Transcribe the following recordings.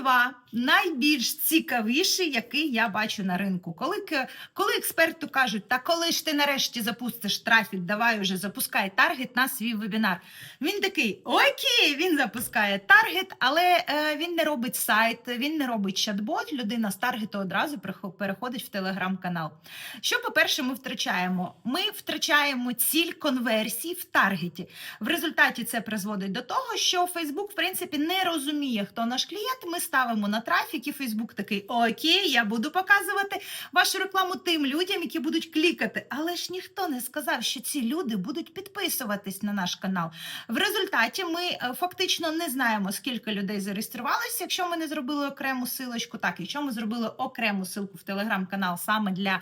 два найбільш цікавіші, які я бачу на ринку. Коли, коли експерту кажуть, та коли ж ти нарешті запустиш трафік, давай уже запускай таргет на свій вебінар. Він такий: окей, він запускає таргет, але е, він не робить сайт, він не робить чат-бот. Людина з таргету одразу переходить в телеграм-канал. Що, по-перше, ми втрачаємо? Ми втрачаємо ціль конверсії в таргеті. В результаті це призводить до того, що Facebook, в принципі, не розуміє, хто наш клієнт. Ми ставимо на трафік, і Facebook такий: Окей, я буду показувати вашу рекламу тим людям, які будуть клікати. Але ж ніхто не сказав, що ці люди будуть підписуватись на наш канал. В результаті ми е, фактично не знаємо, скільки людей зареєструвалися, якщо ми не зробили окрему силочку. Так, якщо ми зробили окрему силку в телеграм-канал саме для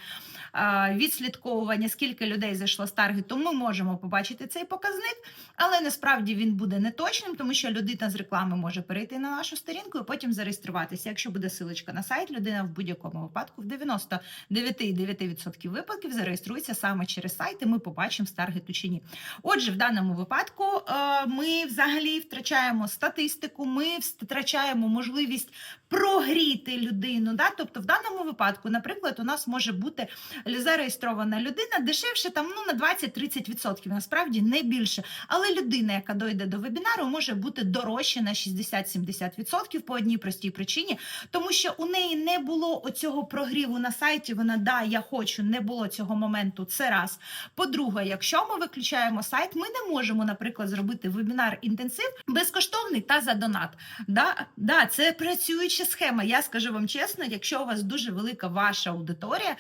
е, відслідковування, скільки людей зайшло з таргету, ми можемо побачити цей показник, але насправді він буде неточним, тому що людина з реклами може перейти на нашу сторінку і потім зареєструватися. Якщо буде силочка на сайт, людина в будь-якому випадку в 99,9% випадків зареєструється саме через сайт, і ми побачимо з чи ні. Отже, в даному випадку е, ми взагалі втрачаємо статистику, ми втрачаємо можливість прогріти людину. Да? Тобто, в даному випадку, наприклад, у нас може бути зареєстрована людина дешевше там ну на 20-30%, насправді не більше. Але людина, яка дойде до вебінару, може бути дорожче на 60-70% по одній простій причині, тому що у неї не було оцього прогріву на сайті. Вона да, я хочу, не було цього моменту. Це раз. По-друге, якщо ми виключаємо сайт, ми не можемо, наприклад, зробити вебінар інтенсив безкоштовний та за донат. Да, да, це працююча схема. Я скажу вам чесно, якщо у вас дуже велика ваша аудиторія,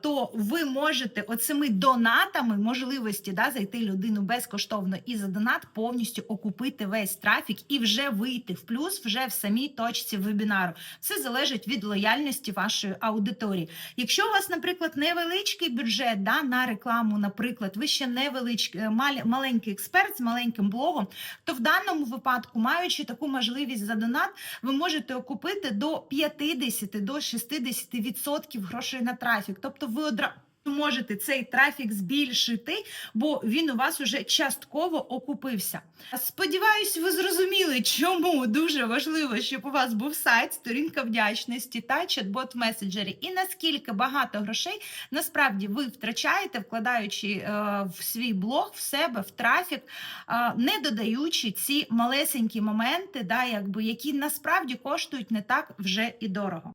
то ви можете оцими донатами можливості да, зайти людину безкоштовно і за донат повністю окупити весь трафік і вже вийти в плюс вже в самій точці вебінару. Все залежить від лояльності вашої аудиторії. Якщо у вас, наприклад, невеличкий бюджет да, на рекламу, наприклад, ви ще невеличкий мал- маленький експерт з маленьким блогом, то в даному випадку, маючи таку можливість за донат, ви можете окупити до 50 до 60% грошей на трафік. Тобто ви одразу можете цей трафік збільшити, бо він у вас уже частково окупився. Сподіваюсь, ви зрозуміли, чому дуже важливо, щоб у вас був сайт, сторінка вдячності та чат-бот меседжері, і наскільки багато грошей насправді ви втрачаєте, вкладаючи е, в свій блог, в себе, в трафік, е, не додаючи ці малесенькі моменти, да, якби, які насправді коштують не так вже і дорого.